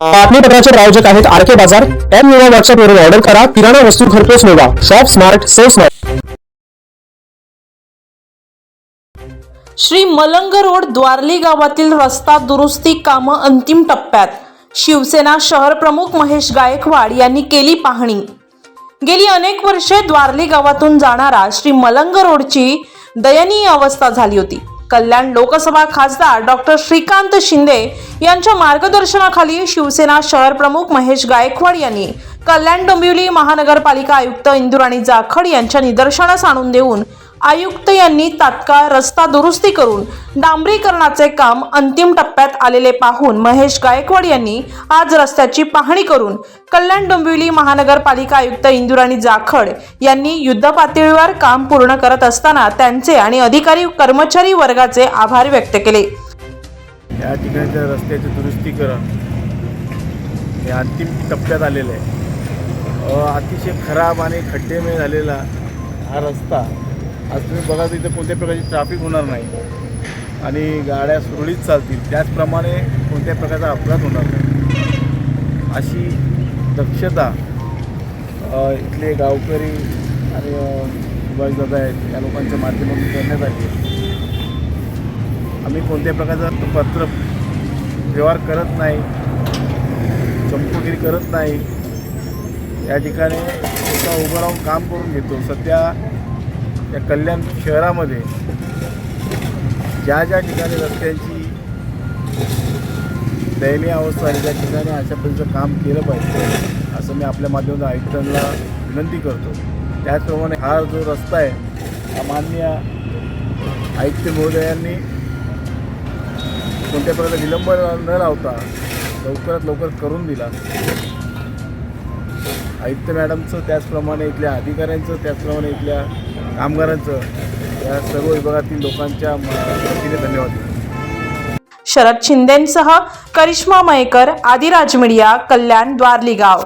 बातमीपत्राचे प्रायोजक आहेत आर के बाजार. एम युवा व्हॉट्सअपवरून ऑर्डर करा. किराणा वस्तू घरपोच Nova shop smart save smart Shri Malang road Dwarli गावातील रस्ता दुरुस्ती कामं अंतिम टप्प्यात. शिवसेना शहर प्रमुख महेश गायकवाड यांनी केली पाहणी. गेली अनेक वर्षे द्वारली गावातून जाणारा श्री मलंग रोडची दयनीय अवस्था झाली होती. कल्याण लोकसभा खासदार डॉक्टर श्रीकांत शिंदे यांच्या मार्गदर्शनाखाली शिवसेना शहर प्रमुख महेश गायकवाड यांनी कल्याण डोंबिवली महानगरपालिका आयुक्त इंदुराणी जाखड यांच्या निदर्शनास आणून देऊन आयुक्त यांनी तात्काळ रस्ता दुरुस्ती करून डांबरीकरणाचे काम अंतिम टप्प्यात आलेले पाहून महेश गायकवाड यांनी आज रस्त्याची पाहणी करून कल्याण डोंबिवली महानगरपालिका आयुक्त इंदुराणी जाखड यांनी युद्धपातळीवर काम पूर्ण करत असताना त्यांचे आणि अधिकारी कर्मचारी वर्गाचे आभार व्यक्त केले. या ठिकाणच्या रस्त्याचे दुरुस्तीकरण हे अंतिम टप्प्यात आलेलं आहे. अतिशय खराब आणि खड्डेमय झालेला हा रस्ता. आज तुम्ही बघा तर इथं कोणत्या प्रकारची ट्रॅफिक होणार नाही. आणि गाड्या सुरळीत चालतील. त्याचप्रमाणे कोणत्या प्रकारचा अपघात होणार नाही. अशी दक्षता इथले गावकरी आणि अ, सुभाषदादा आहेत. या लोकांच्या माध्यमातून करण्यात आली आहे. आम्ही कोणत्या प्रकारचा पत्र व्यवहार करत नाही चमकोगिरी करत नाही या ठिकाणी स्वतः उभं राहून काम करून घेतो. सध्या या कल्याण शहरामध्ये ज्या ज्या ठिकाणी रस्त्यांची दयनीय अवस्था आहे त्या ठिकाणी अशा पद्धतीचं काम केलं पाहिजे असं मी आपल्या माध्यमातून आयुक्तांना विनंती करतो. त्याचप्रमाणे हा जो रस्ता आहे हा मान्य आयुक्त महोदयांनी कोणत्या प्रकारचा विलंब न लावता लवकरात लवकर करून दिला. आयुक्त मॅडमचं त्याचप्रमाणे इथल्या अधिकाऱ्यांचं त्याचप्रमाणे इथल्या कामगारांचं या सर्व विभागातील लोकांच्या वतीने धन्यवाद. शरद शिंदेसह करिश्मा मयेकर आदिराज मीडिया कल्याण द्वारली गाव.